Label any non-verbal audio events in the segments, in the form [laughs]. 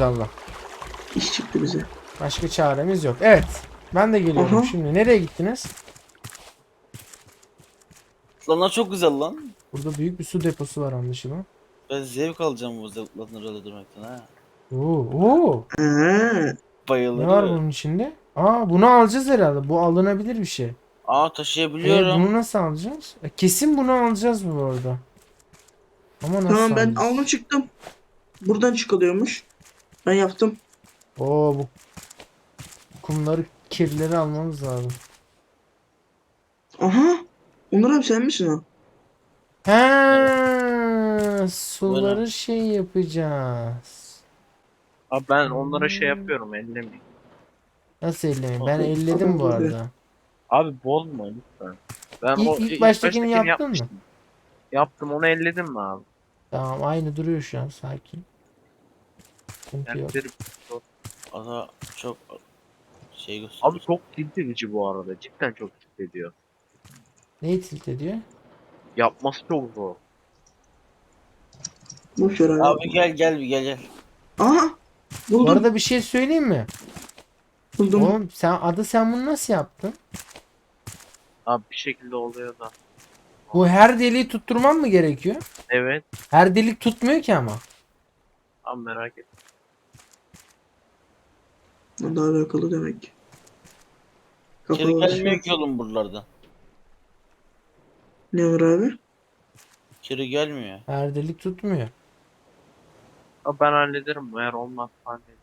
Allah. İş çıktı bize. Başka çaremiz yok. Evet. Ben de geliyorum Aha. şimdi. Nereye gittiniz? Lanlar çok güzel lan. Burada büyük bir su deposu var anlaşılan. Ben zevk alacağım bu lanları öldürmekten ha. Oo, oo. Ha, Ne Bayılırım. var bunun içinde? Aa bunu alacağız herhalde. Bu alınabilir bir şey. Aa taşıyabiliyorum. bunu nasıl alacağız? E, kesin bunu alacağız bu arada. Ama nasıl tamam ben aldım çıktım. Buradan çıkılıyormuş. Ben yaptım. Oo bu kumları kirleri almamız lazım. Aha. Onur abi sen misin o? He, suları şey yapacağız. Abi ben onlara şey yapıyorum ellemeyin. Nasıl ellemeyin? Ben elledim bu böyle. arada. Abi bozma lütfen. Ben İlk- ilk baştakini yaptın mı? yapmıştım. Yaptım onu elledim mi abi? Tamam aynı duruyor şu an sakin. Sıkıntı yok. Ata çok şey gösteriyor. Abi çok tilt edici bu arada. Cidden çok tilt ediyor. Neyi tilt ediyor? Yapması çok zor. Boş ver abi. Abi gel gel bir gel gel. Aha. Bu Buldum. arada bir şey söyleyeyim mi? Buldum. Oğlum sen adı sen bunu nasıl yaptın? Abi bir şekilde oluyor da. Bu her deliği tutturman mı gerekiyor? Evet. Her delik tutmuyor ki ama. Abi merak et. Daha alakalı demek. Geri Kapalı gelmiyor ki oğlum buralardan. Ne var abi? Geri gelmiyor. Her delik tutmuyor. Ben hallederim. Eğer olmaz hallederim.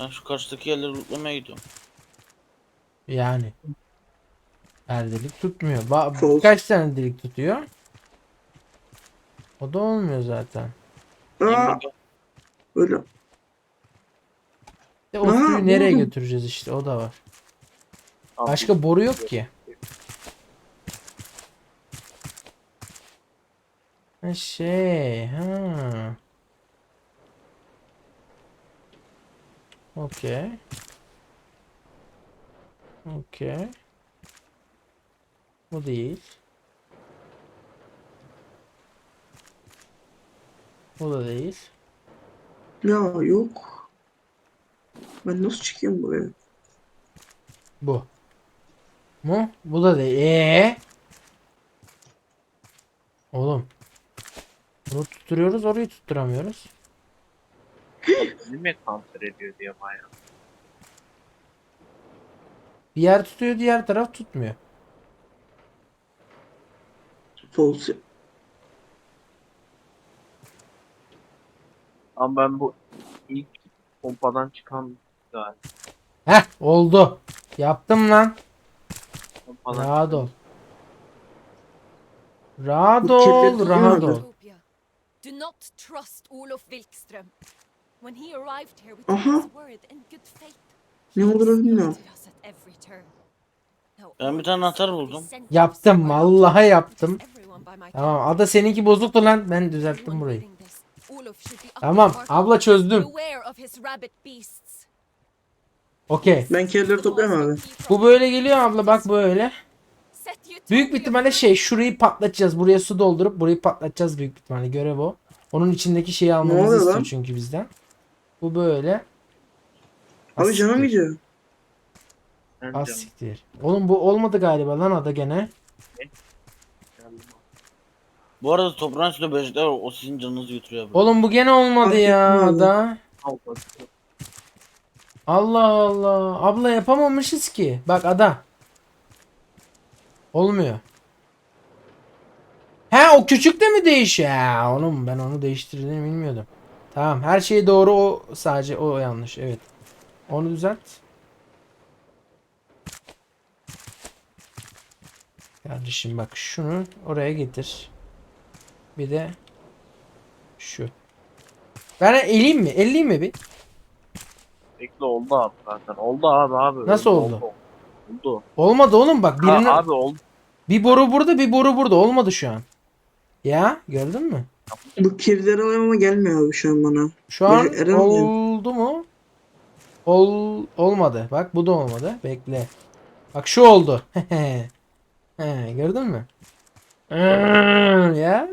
Ben şu karşıdaki yerleri lootlamaya gidiyorum. Yani. Her delik tutmuyor. Ba False. kaç tane delik tutuyor? O da olmuyor zaten. Aa, öyle. De o Aa, suyu nereye buldum. götüreceğiz işte o da var. Başka boru yok ki. Ha şey, ha. Okey. Okey. Bu değil. Bu da değil. Ya yok. Ben nasıl çıkıyorum buraya? Bu. Mu? Bu da değil. Ee? Oğlum. Bunu tutturuyoruz, orayı tutturamıyoruz. Niye kanser ediyor diye bayağı. Bir yer tutuyor, diğer taraf tutmuyor. False. Ama ben bu ilk pompadan çıkan galiba. Heh, oldu. Yaptım lan. Pompadan Rahat ol. Rahat Bu ol, rahat ol. Utopia. Do not trust Olof Wilkström. When he arrived here with Aha. his word and good faith, Ne olduğunu bilmiyorum. exploited us at every turn. Now, Ben bir tane anahtar buldum. Yaptım, vallahi yaptım. Tamam, ada seninki bozuktu lan. Ben düzelttim burayı. Tamam, abla çözdüm. Okey. Ben kedileri toplayayım abi. Bu böyle geliyor abla bak böyle. Büyük bir ihtimalle şey şurayı patlatacağız. Buraya su doldurup burayı patlatacağız büyük bir ihtimalle. Görev o. Onun içindeki şeyi almamızı istiyor lan? çünkü bizden. Bu böyle. Abi canım gidiyor. Az siktir. Oğlum bu olmadı galiba lan ada gene. Bu arada toprağın üstünde böcekler var. O sizin canınızı götürüyor. abi. Oğlum bu gene olmadı ya bak. Allah Allah. Abla yapamamışız ki. Bak ada. Olmuyor. He o küçük de mi değişiyor? Ha, oğlum ben onu değiştirdiğini bilmiyordum. Tamam her şey doğru o sadece o yanlış evet. Onu düzelt. Kardeşim bak şunu oraya getir. Bir de şu. Ben eleyim mi? Eleyim mi bir? Bekle oldu abi zaten. Oldu abi abi. Nasıl oldu? Oldu. Olmadı oğlum bak birine Ha, abi oldu. bir boru burada bir boru burada olmadı şu an. Ya gördün mü? Bu alıyorum ama gelmiyor abi şu an bana. Şu an Böyle mi? oldu mu? Ol olmadı. Bak bu da olmadı. Bekle. Bak şu oldu. [laughs] He, gördün mü? Ya.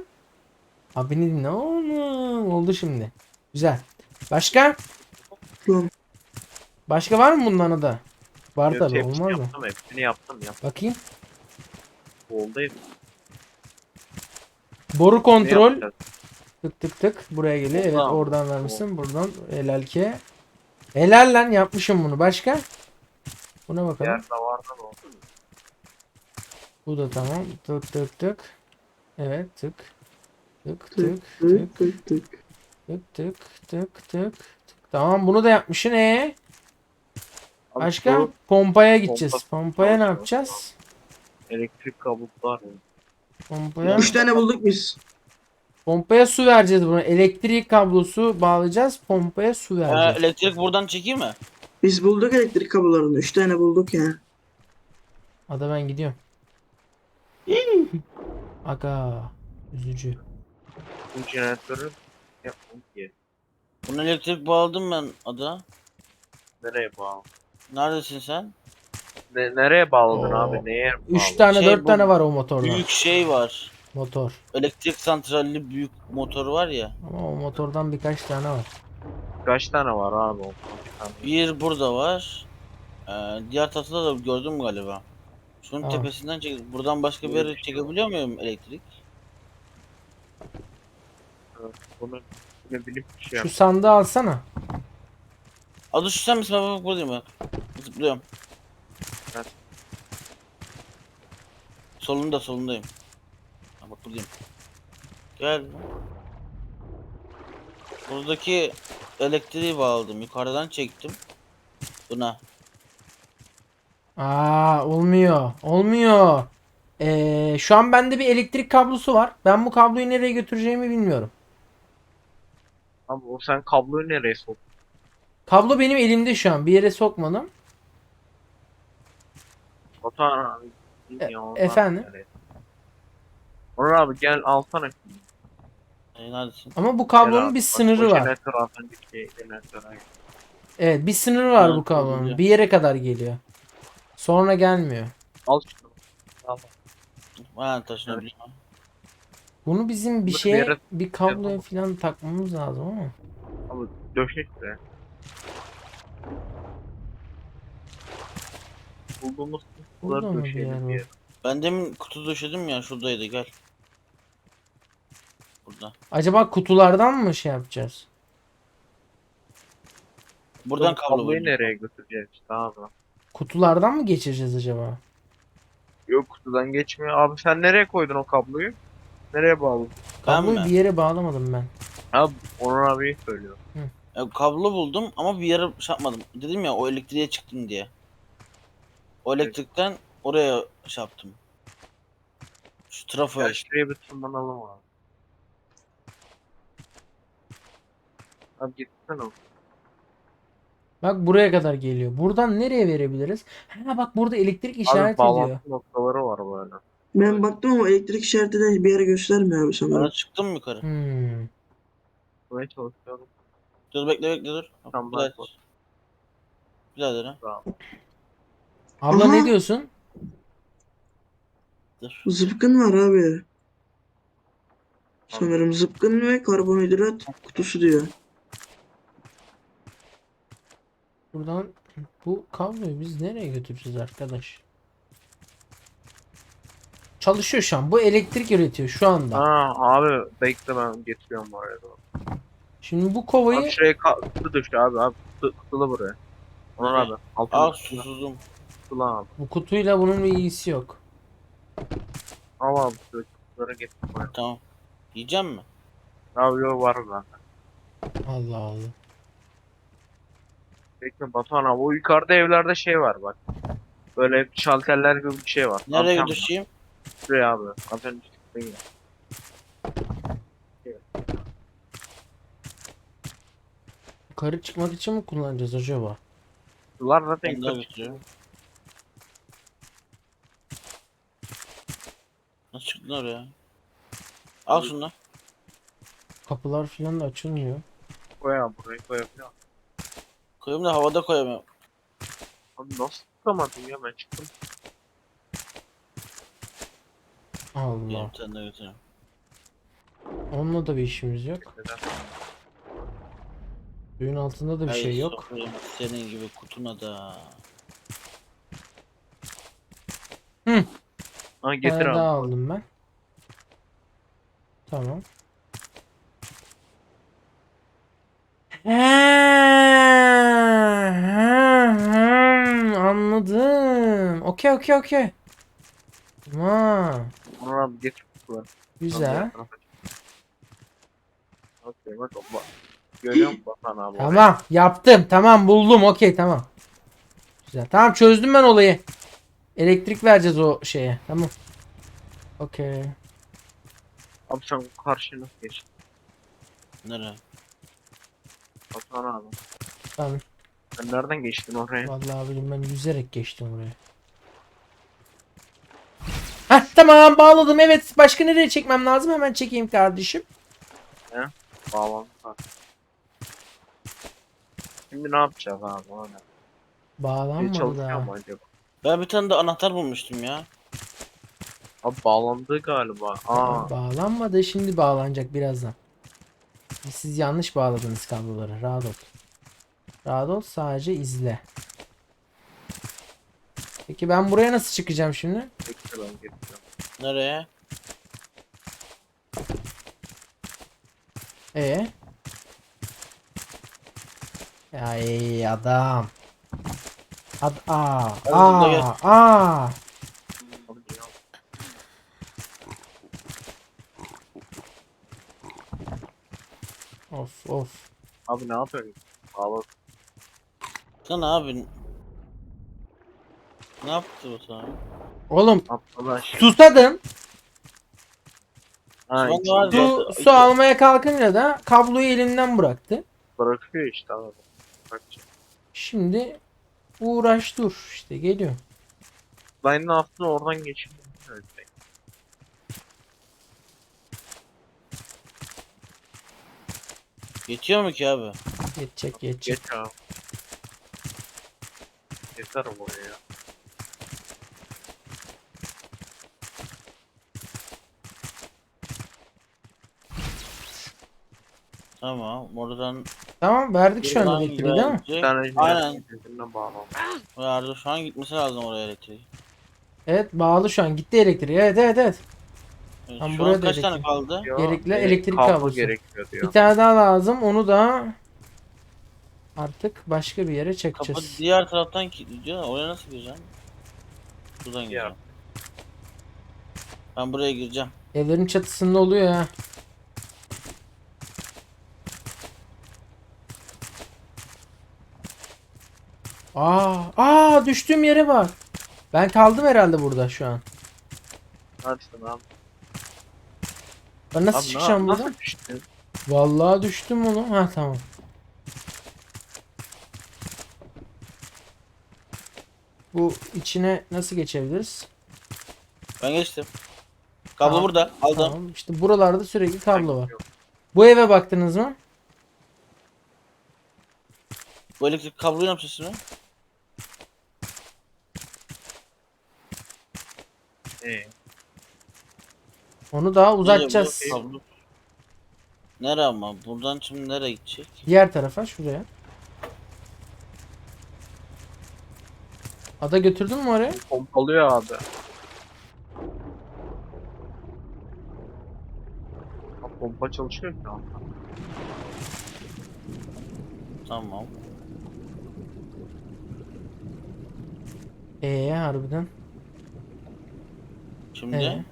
Abi ne dinle oğlum. Oldu şimdi. Güzel. Başka? Başka var mı bunların da? Var Yok, tabi olmaz mı? yaptım, hepsini yaptım ya. Bakayım. Oldayım. Boru kontrol. Tık tık tık. Buraya geliyor. Evet oradan vermişsin. Buradan helal ki. Helal lan yapmışım bunu. Başka? Buna bakalım. Davarda da oldu. Bu da tamam. Tık tık tık. Evet tık. Tık tık tık tık tık tık tık. tık tık. Tamam bunu da yapmışsın ee. Abi Başka? bu Pompaya gideceğiz. Pompa- Pompaya ne yapacağız? Elektrik kabuklar. Pompaya. Üç tane bulduk biz. Pompaya su vereceğiz buna. Elektrik kablosu bağlayacağız. Pompaya su Ee, vereceğiz. elektrik buradan çekeyim mi? Biz bulduk elektrik kablolarını. Üç tane bulduk ya. Ada ben gidiyorum. Aga. Üzücü. Bu jeneratörü yapmam ki. Bunu elektrik bağladım ben ada. Nereye bağlı? Neredesin sen? Ne, nereye bağladın Oo. abi? Neye bağlı? 3 tane Şey 4 bu- tane var o motorda. Büyük şey var. Motor. Elektrik santralli büyük motor var ya. Ama o motordan birkaç tane var. Kaç tane var abi? o? Tane. Bir burada var. Ee, diğer tarafta da gördüm galiba. Şunun Aa. tepesinden çek. Buradan başka bir yere çekebiliyor muyum elektrik? Bunu ne bileyim bir şey Şu yap. sandığı alsana. Adı şu sen misin? Bak bak buradayım bak. Zıplıyorum. Evet. Solunda solundayım. Ha, bak buradayım. Gel. Buradaki elektriği bağladım. Yukarıdan çektim. Buna. Aa olmuyor. Olmuyor. Ee, şu an bende bir elektrik kablosu var. Ben bu kabloyu nereye götüreceğimi bilmiyorum. Abi o sen kabloyu nereye soktun? Kablo benim elimde şu an. Bir yere sokmadım. Batuhan abi. E- ya, efendim? Onur abi gel alsana. Ee, neredesin? Ama bu Gel kablonun abi. bir Bak, sınırı var. Jeneratör az önceki jeneratöre. Evet bir sınırı var Evet, bu kablonun. oluyor. Bir yere kadar geliyor. Sonra gelmiyor. Al şunu. Al. Ha taşınabilir. Bunu bizim bir Bunu bir şeye bir kabloya Yapalım. falan takmamız lazım ama. Abi döşek de. Bulduğumuz Burada kutuları mı bir döşeyelim yer bir var? yere. Ben demin kutu döşedim ya şuradaydı gel. Burada. Acaba kutulardan mı şey yapacağız? Buradan kablo kabloyu buldum. nereye götüreceğiz işte abi? Kutulardan mı geçireceğiz acaba? Yok kutudan geçmiyor. Abi sen nereye koydun o kabloyu? Nereye? Ben Kabloyu mi? bir yere bağlamadım ben. Abi Onur abiyi söylüyor. Ya, kablo buldum ama bir yere şey yapmadım. Dedim ya o elektriğe çıktım diye. O elektrikten oraya şey yaptım. Şu trafoya Ya işte. şuraya bir tırmanalım abi. Abi gitsene o. Bak buraya kadar geliyor. Buradan nereye verebiliriz? Ha bak burada elektrik Abi işaret ediyor. bağlantı noktaları var böyle. Ben baktım ama elektrik işareti de bir yere göstermiyor abi Bana sanırım. çıktım mı yukarı? Hmm. Buraya çalışıyorum. Dur bekle bekle dur. Tamam, Bir daha, bak. daha dene. Abla Aha. ne diyorsun? Dur. Zıpkın var abi. Sanırım zıpkın ve karbonhidrat kutusu diyor. Buradan bu kabloyu biz nereye götüreceğiz arkadaş? Çalışıyor şu an. Bu elektrik üretiyor şu anda. Aa abi bekle ben getiriyorum oraya doğru. Şimdi bu kovayı Abi şuraya kutu düştü abi abi kutu, kutulu buraya. Onur abi altına Al kutulu, susuzum. kutulu abi. bu kutuyla bunun bir ilgisi yok. Al abi şöyle kutulara getir buraya. Tamam. Yiyeceğim mi? Abi yok var zaten. Allah Allah. Bekle Batuhan abi o yukarıda evlerde şey var bak. Böyle şalterler gibi bir şey var. Nereye götüreyim? Şuraya abi. Önce çıktın ya. Yukarı çıkmak için mi kullanacağız acaba? Sular zaten Ben daha yukarı çıkıyor. Nasıl çıktın oraya? Al şunu. Kapılar falan da açılmıyor. Koy abi buraya koyabiliyor. Koyayım da havada koyamıyorum. Abi nasıl tutamadın ya ben çıktım. Allah. Tane götüreyim. Onunla da bir işimiz yok. Neden? Suyun altında da bir Ay, şey yok. Senin gibi kutuna da. Ha Bir getir tane abi. daha aldım ben. Tamam. Anladım. Okey okey okey. Tamam. Onu abi. Ulan. Güzel. Okey bak bak. Görüyor musun Batuhan abi? Tamam yaptım. Tamam buldum. Okey tamam. Güzel. Tamam çözdüm ben olayı. Elektrik vereceğiz o şeye. Tamam. Okey. Abi sen karşıya nasıl geçtin? Nereye? Batuhan abi. Tamam. Sen nereden geçtin oraya? Vallahi bilim ben yüzerek geçtim oraya. Tamam bağladım evet. Başka nereye çekmem lazım? Hemen çekeyim kardeşim. Bağlantı var. Şimdi ne yapacağız abi ona Bağlanmadı daha. mu acaba? Ben bir tane de anahtar bulmuştum ya. Abi bağlandı galiba. Aa. Bağlanmadı şimdi bağlanacak birazdan. Siz yanlış bağladınız kabloları. Rahat ol. Rahat ol sadece izle. Peki ben buraya nasıl çıkacağım şimdi? Bekle ben getireceğim. Nereye? E Ya ey adam. Ad aa gel. aa aa. Abi niye aldın? Of of. Abi ne yapıyorsun? Bağla. Sen abi. Ne yaptı bu sana? Oğlum susadım. Ha, içinde var Su, su almaya kalkınca da kabloyu elinden bıraktı. bırakıyor işte abi. Bak. Şimdi uğraş dur işte geliyor. Line'ın altına oradan geçiyor. Evet. Yetiyor mu ki abi? Geçecek geçecek. Geç abi. Yeter oraya ya. Tamam. Oradan Tamam verdik şu an elektriği değil mi? Bir tane Aynen. birbirine bağlı. Yardım şu an gitmesi lazım oraya elektriği. Evet bağlı şu an gitti elektriği. Evet evet evet. Evet, Tamam, şu buraya an da kaç tane elektrik- kaldı? Ya, Gerekli e, elektrik kablo kablosu. gerekiyor diyor. Bir tane daha lazım. Onu da artık başka bir yere Kapı çekeceğiz. diğer taraftan kilitliyor. Oraya nasıl gireceğim? Buradan gireceğim. Ben buraya gireceğim. Evlerin çatısında oluyor ya. Aa, aa düştüğüm yere bak. Ben kaldım herhalde burada şu an. Neredesin abi? Ben nasıl Abi çıkacağım buradan? Nasıl düştün? Vallahi düştüm oğlum. Ha tamam. Bu içine nasıl geçebiliriz? Ben geçtim. Kablo Tamam, burada. Aldım. Tamam. İşte buralarda sürekli kablo var. Yok. Bu eve baktınız mı? Bu elektrik kabloyu ne yapacağız şimdi? Ee, Onu daha uzatacağız. bu kablo? Nere ama? Buradan şimdi nereye gidecek? Diğer tarafa şuraya. Ada götürdün mü oraya? pompalıyor abi. Ha, Pompa çalışıyor ki abi. Tamam. Ee harbiden. Şimdi Ee?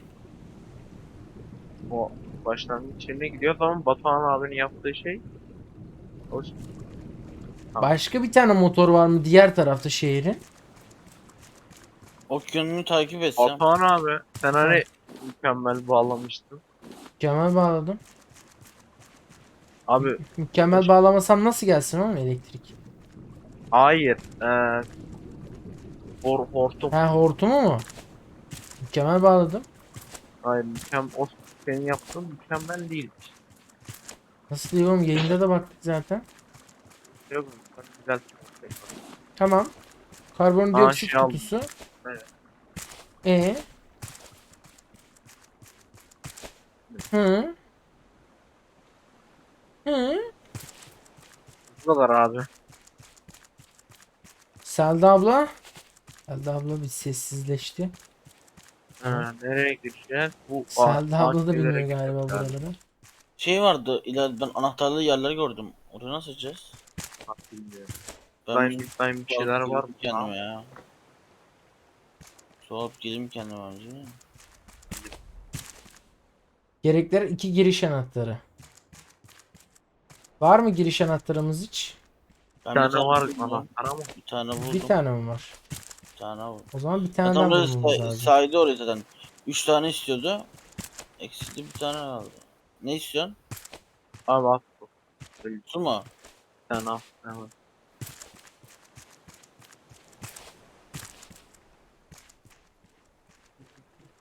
O başlangıç yerine gidiyor ama Batuhan abinin yaptığı şey o Tamam. Başka bir tane motor var mı diğer tarafta şehrin? o yönünü takip etsem. Batuhan abi sen hani mükemmel bağlamıştın. Mükemmel bağladım. Abi [laughs] Mükemmel bağlamasam nasıl gelsin oğlum elektrik? hayır. Eee Hor hortum. Ha hortumu mu? Mükemmel bağladım. Hayır mükemmel. O senin yaptığın mükemmel değil. Nasıl diyor oğlum yayında da baktık zaten. Yok güzel. Tamam. Karbondioksit şey aldım. kutusu. Evet. E Hı? Hı? Bu kadar abi. Selda abla. Selda abla bir sessizleşti. Ha, nereye gireceğiz? Bu Selda ağaç abla da evlere bilmiyor galiba gideceğiz buraları. Şey vardı ileride ben anahtarlı yerleri gördüm. Oraya nasıl gideceğiz? abi, bilmiyorum. Ben Ben, bir şeyler var mı? kendime ya. Su alıp geleyim kendime önce. Gerekler iki giriş anahtarı. Var mı giriş anahtarımız hiç? Ben Bir tane var buldum. anahtar ama. Bir tane buldum. Bir tane mi var? Tane buldum. O zaman bir tane daha Adam da bulmamız say- lazım. saydı oraya zaten. 3 tane istiyordu. Eksildi bir tane kaldı. Ne istiyorsun? Abi at. Su mu? tane al.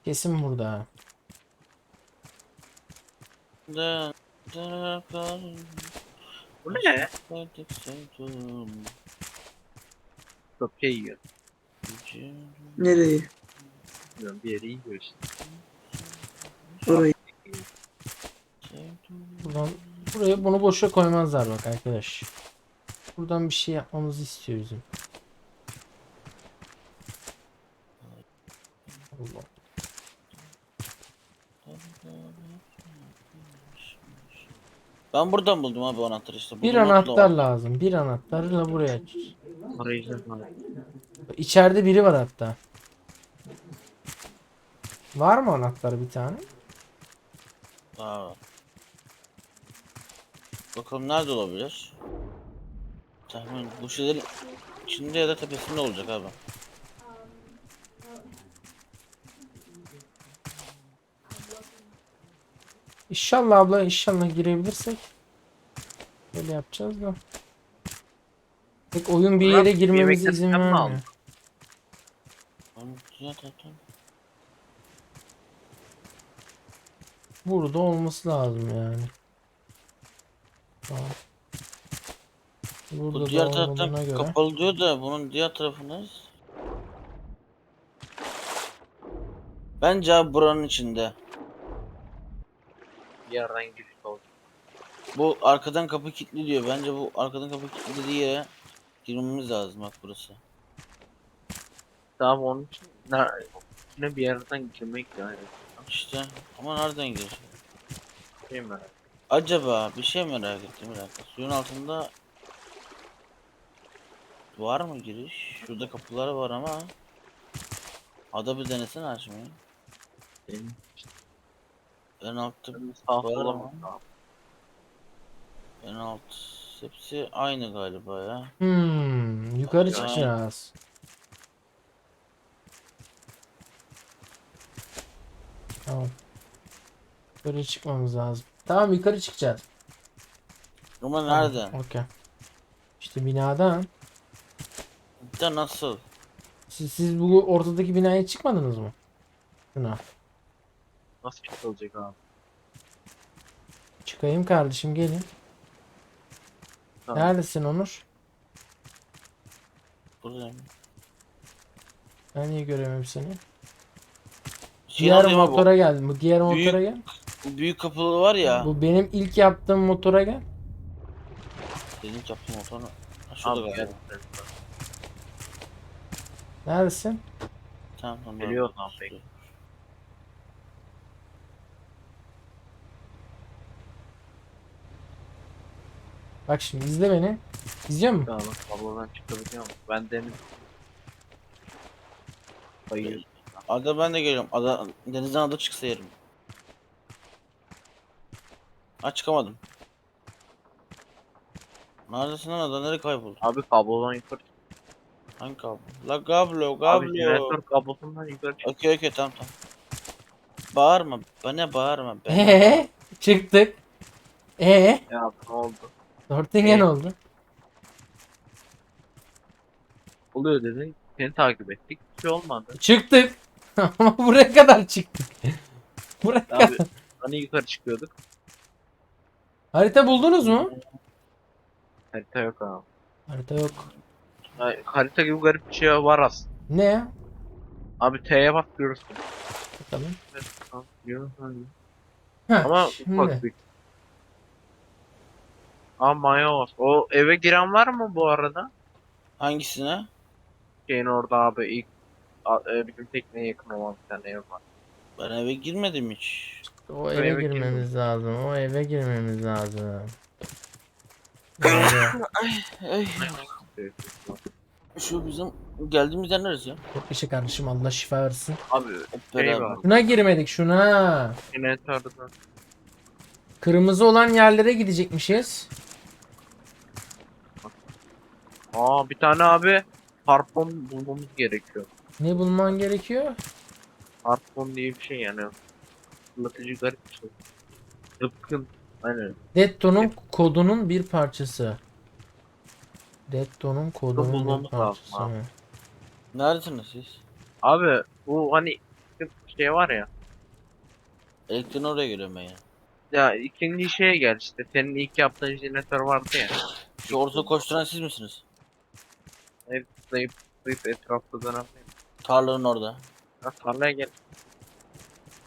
Kesin burada. ha. De, de, kal- Bu ne? Artık sevdim. Köpke yiyor. Nereye? Bilmiyorum bir yere yiyor işte. Orayı. Buradan buraya bunu boşa koymazlar bak arkadaş. Buradan bir şey yapmamızı istiyor bizim. Allah. Ben buradan buldum abi anahtarı işte. Bir anahtar lazım. Bir anahtarla buraya abi. İçeride biri var hatta. Var mı anahtar bir tane? Aa. Bakalım nerede olabilir? Tahmin bu şeylerin içinde ya da tepesinde olacak abi. İnşallah abla inşallah girebilirsek. Böyle yapacağız da. Pek oyun bir yere girmemize izin vermiyor. Zaten. Burada olması lazım yani. Tamam. Burada Bu diğer taraftan göre. kapalı diyor da bunun diğer tarafındayız. Bence abi buranın içinde. Bir yerden giriş olacak. Bu arkadan kapı kilitli diyor. Bence bu arkadan kapı kilitli diye girmemiz lazım bak burası. Daha onun için ne, yine bir yerden girmek yani. İşte ama nereden gir? Şey merak ettim. Acaba bir şey merak ettim bir dakika. Suyun altında var mı giriş? Şurada kapılar var ama Ada bir denesene açmayı. Benim En altta sağ Var sola ama. mı? en alt hepsi aynı galiba ya. Hmm, yukarı Ya. çıkacağız. Tamam. Yukarı çıkmamız lazım. Tamam yukarı çıkacağız. Ama Tamam, nereden? Okey. İşte binadan. De nasıl? Siz, siz bu ortadaki binaya çıkmadınız mı? Şuna. Nasıl çıkılacak abi? Çıkayım kardeşim gelin. Tamam. Neredesin Onur? Buradayım. Ben niye göremiyorum seni? Diğer alayım abi, motora gel. Bu diğer Büyük- motora gel. Bu büyük kapılı var ya. Bu benim ilk yaptığım motora gel. Senin yaptığın motor. Ha, Şurada Abi galiba. gel. Neredesin? Tamam tamam. Geliyor lan peki. Bak şimdi izle beni. İzliyor musun? Tamam kablodan çıkabiliyor mu? Ben deniz. Hayır. Ada ben de geliyorum. Ada denizden ada çıksa yerim. Ha çıkamadım. Neredesin lan ada? Nereye kayboldun? Abi kablodan yukarı. Hangi kablo? La kablo Abi kablo. jeneratör kablosundan yukarı. Okey okey tamam tamam. Bağırma. Bana bağırma. Ben Eee çıktık. Eee Ya ne oldu? Dortingen Ee? oldu. Oluyor dedi. Seni takip ettik. Bir şey olmadı. Çıktık. [laughs] Ama buraya kadar çıktık. [laughs] buraya kadar. Abi hani yukarı çıkıyorduk. Harita buldunuz mu? Harita yok abi. Harita yok. Ha, harita gibi garip bir şey var aslında. Ne ya? Abi T'ye bak görürsün. Bakalım. Heh, Ama şimdi. ufak bir. Aa mayos. O eve giren var mı bu arada? Hangisine? Şeyin orada abi ilk a- e, bizim tekneye yakın olan bir tane ev var. Ben eve girmedim hiç. O eve eve girmemiz lazım. O eve girmemiz lazım. Böyle. Ay. Şu bizim geldiğimiz yer neresi ya? Çok işe kardeşim Allah şifa versin. Abi Hep şey beraber. var. Şuna girmedik şuna. Inventory'da. Kırmızı olan yerlere gidecekmişiz. Aa bir tane abi harpon bulmamız gerekiyor. Ne bulman gerekiyor? Harpon diye bir şey yani. Fırlatıcı garip bir şey. Zıpkın. Aynen. Detto'nun kodunun bir parçası. Detto'nun kodunun bir bulmamız lazım parçası. abi. Neredesiniz siz? Abi bu hani şey var ya. Elektriğin oraya geliyorum ben ya. Ya ikinci şeye gel işte. Senin ilk yaptığın jeneratör vardı ya. Şu ortada koşturan siz misiniz? Zayıf zayıf etrafta dönen. Tarlanın orada. Ya tarlaya gel.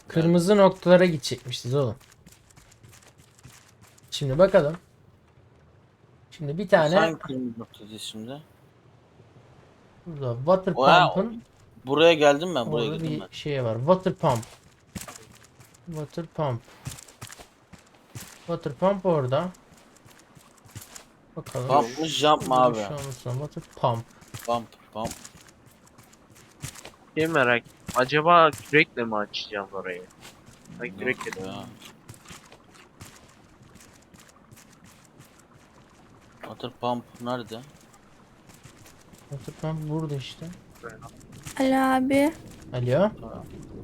Kırmızı noktalara gidecekmişiz oğlum. Şimdi bakalım. Şimdi bir tane Hangi kırmızı noktadayız şimdi? burada water Wow. pump'ın Buraya geldim ben. Buraya orada girdim bir ben. şey var. Water pump. Water pump. Water pump orada. Bakalım. Pump mı jump mı abi? Şu an sonra water pump. Pump pump. Şey merak Acaba kürekle mi açacağım orayı? Ben kürekle ya. Water pump nerede? Water pump burada işte. Alo abi, Alo.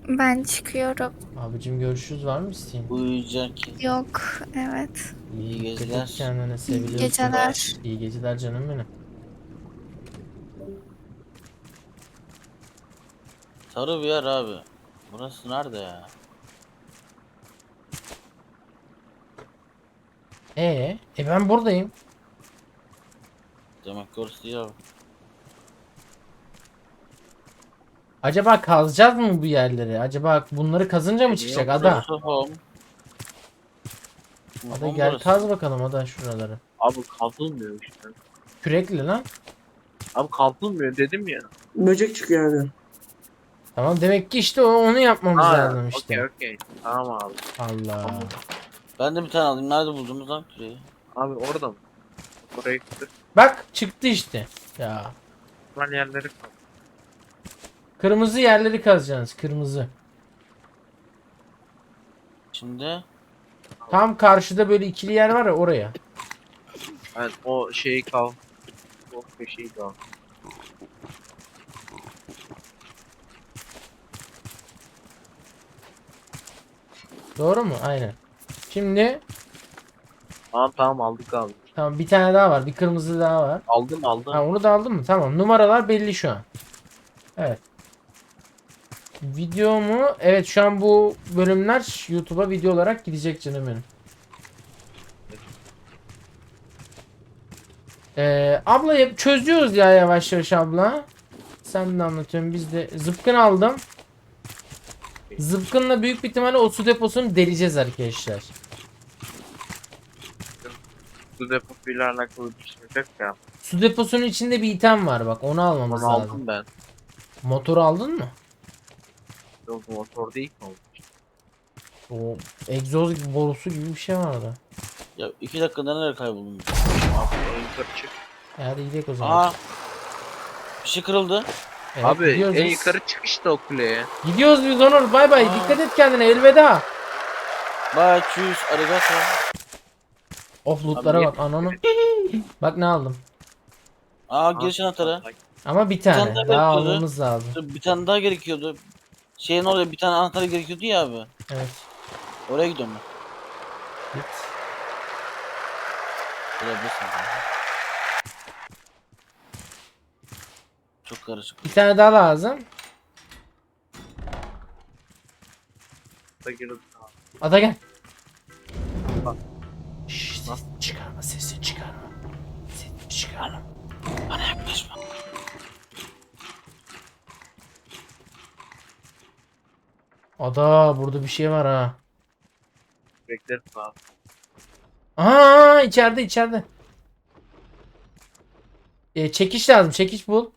ben çıkıyorum. Abicim görüşürüz var mı isteğin? Uyuyacak. Yok, evet. İyi Dikkat et geceler. kendine seviliyorsun. geceler. İyi geceler canım benim. Sarı bir yer abi. Burası nerede ya? Ee, e ben buradayım. Demek ki orası değil abi. Acaba kazacağız mı bu yerleri? Acaba bunları kazınca mı çıkacak Yok, ada? burası home. Ada Home gel burası. kaz bakalım ada şuraları. Abi kazılmıyor işte. Kürekle lan. Abi kazılmıyor dedim ya. Böcek çıkıyor abi. Tamam demek ki işte o- onu yapmamız Ha, lazım işte. Okey okey. Tamam abi. Allah. Ben de bir tane alayım. Nerede buldunuz lan küreği? Abi orada mı? Burayı kır. Bak çıktı işte. Ya. Lan yerleri kaz. Kırmızı yerleri kazacaksınız. Kırmızı. Şimdi Tam karşıda böyle ikili yer var ya oraya. Ben o şeyi kal. O köşeyi kal. Doğru mu? Aynen. Şimdi Tamam tamam aldık abi. tamam bir tane daha var. Bir kırmızı daha var. Aldım aldım. Ha onu da aldın mı? Tamam. Numaralar belli şu an. Evet. Video mu? Evet şu an bu bölümler YouTube'a video olarak gidecek canım benim. Ee, abla yap- çözüyoruz ya yavaş yavaş abla. Sen de anlatıyorsun biz de. Zıpkın aldım. Zıpkınla büyük bir ihtimalle o su deposunu deleceğiz arkadaşlar. Bu deposuyla alakalı bir şey yok ya. Su deposunun içinde bir item var bak onu almamız Onu lazım. aldım ben. Motoru aldın mı? Yok motor değil mi? O egzoz borusu gibi bir şey vardı. ya iki dakikada nereye kayboldum? Abi en yukarı çık. E hadi gidelim o zaman. Aa. Bir şey kırıldı. Evet, Abi gidiyoruz en biz. yukarı çık işte o kuleye. Gidiyoruz biz Onur. Bay bay. Aa. Dikkat et kendine. Elveda. Bye tschüss arigato. Of lootlara Abi, bak ananı. [laughs] bak ne aldım. Aa giriş anahtarı. Ama bir tane. tane daha Daha bekliyordu. almamız lazım. Dur, Bir tane daha gerekiyordu. Şeyin oraya bir tane anahtarı gerekiyordu ya abi. Evet. Oraya gidiyorum ben. Git. Girebilirsin. Çok karışık. Bir tane daha lazım. Da girdim. Ada gel. Bak. Şşş ses çıkarma sesini çıkarma. Sesini çıkarma. Bana yaklaşma. Ada burada bir şey var ha. Bekleriz abi. Aa içeride içeride. E, çekiş lazım. Çekiş bul.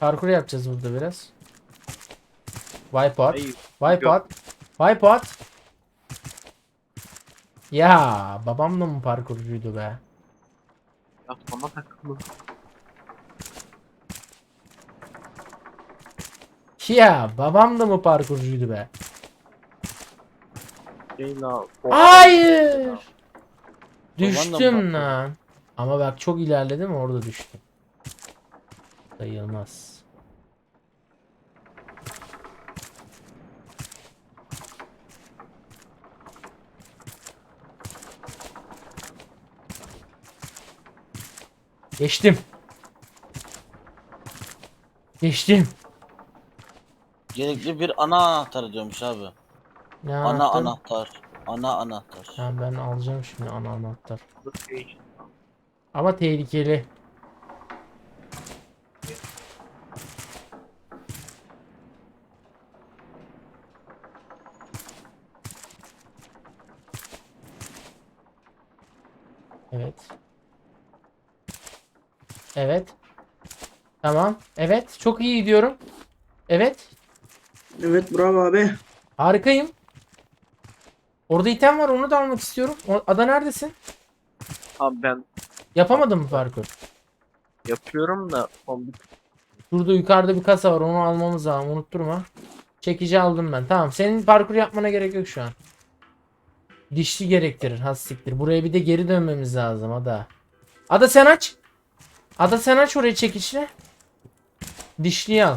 Parkur yapacağız burada biraz. Wipeout. Ay, Wipeout. Wipeout. Ya babam da mı parkurcuydu be? yapmama takıldı. Ya babam da mı parkurcuydu be? Hayır. Düştüm lan. Ama bak çok ilerledim orada düştüm. Sayılmaz. Geçtim. Geçtim. Gerekli bir ana anahtar diyormuş abi. Ne Ana anahtar? anahtar. Ana anahtar. Ha, ben alacağım şimdi ana anahtar. Şey. Ama tehlikeli. Evet. Evet. Tamam. Evet. Çok iyi gidiyorum. Evet. Evet bravo abi. Harikayım. Orada item var. Onu da almak istiyorum. O- Ada neredesin? Abi ben Yapamadın mı parkur? yapıyorum da son bir Şurada yukarıda bir kasa var. Onu almamız lazım. Unutturma. Çekici aldım ben. Tamam. Senin parkur yapmana gerek yok şu an. Dişli gerektirir. Hassiktir. Buraya bir de geri dönmemiz lazım Ada. Ada sen aç. Ada sen aç orayı çekiçle. Dişliyi al.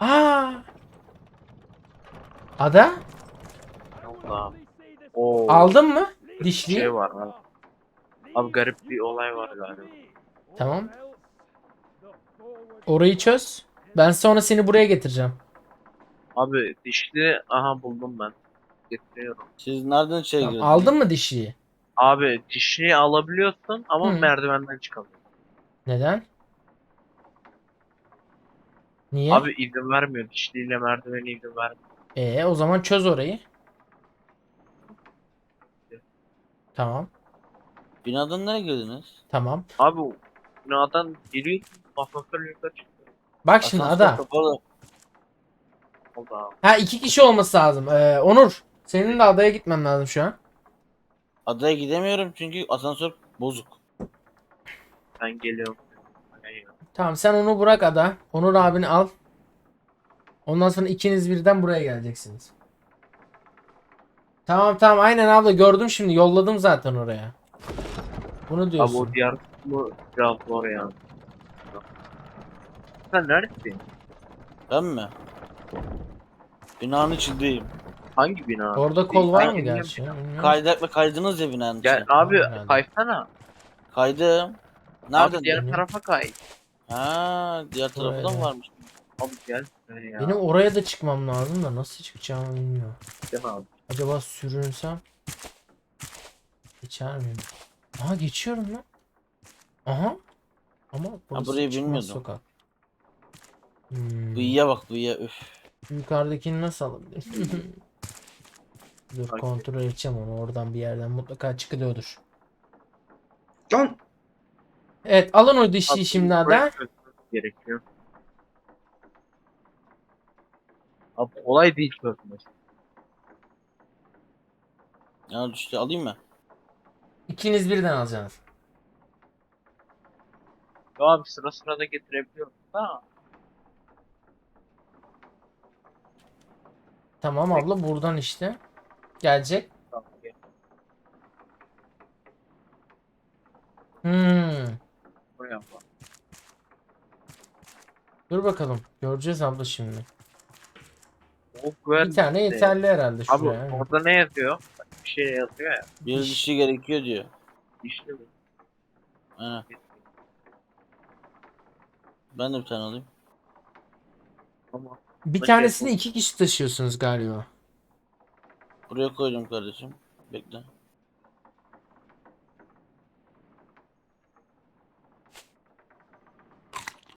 Aa. Ada Allah. Oo, aldın mı? bir Dişliyi. şey var abi. Abi garip bir olay var galiba. Tamam. Orayı çöz. Ben sonra seni buraya getireceğim. Abi dişli aha buldum ben. Getiriyorum. Siz nereden içeri Tamam, girdiniz? Aldın mı dişliyi? Abi dişliyi alabiliyorsun ama Hı. merdivenden çıkamıyorsun. Neden? Niye? Abi izin vermiyor. Dişliyle merdiveni izin vermiyor. Ee, o zaman çöz orayı. Tamam. Binadan nereye girdiniz? Tamam. Abi binadan geliyorsun. Asansör yukarı çıkıyor. Bak şimdi Asansör ada. kapalı. Oldu abi. Ha iki kişi olması lazım. Ee, Onur. Senin de adaya gitmem lazım şu an. Adaya gidemiyorum çünkü asansör bozuk. Ben geliyorum. Tamam sen onu bırak ada. Onur abini al. Ondan sonra ikiniz birden buraya geleceksiniz. Tamam tamam aynen abla gördüm şimdi yolladım zaten oraya. Bunu Abi diyorsun. o diğer kısmı zor yani. Sen neredesin? Ben mi? Binanın içindeyim. Hangi bina? Orada kol var mı Hangi gerçi? bina? Bilmiyorum. Kaydakla kaydınız ya binanın Gel içine. abi Herhalde. kaysana. Kaydım. Nerede? Abi diğer tarafa kay. Ha, diğer tarafı da mı Böyle. varmış? Abi gel şuraya ya. Benim oraya da çıkmam lazım da nasıl çıkacağımı bilmiyorum. Gel abi. Acaba sürünsem geçer miyim? Aha geçiyorum lan. Aha. Ama burası burayı çıkmaz bilmiyordum. sokak. Hmm. Bıyıya bak bıyıya üf. Yukarıdakini nasıl alabilirim? [laughs] Dur Bak. kontrol edeceğim onu oradan bir yerden mutlaka çıkıyordur. Lan Evet alın o Abi, şimdi ada. Gerekiyor. Abi olay değil çözmesi. Ya düştü alayım mı? İkiniz birden alacaksınız. Ya abi sıra sıra da getirebiliyoruz da. Tamam abla buradan işte. Gelecek. Hmm. Buraya bak. Dur bakalım. Göreceğiz abla şimdi. Bir tane yeterli herhalde Abi şuraya. orada ne yazıyor? Bir şey yazıyor ya. Bir Diş. dişi gerekiyor diyor. İşte mi? Aynen. Ben de bir tane alayım. Tamam. Bir Peki. tanesini iki kişi taşıyorsunuz galiba. Buraya koydum kardeşim. Bekle.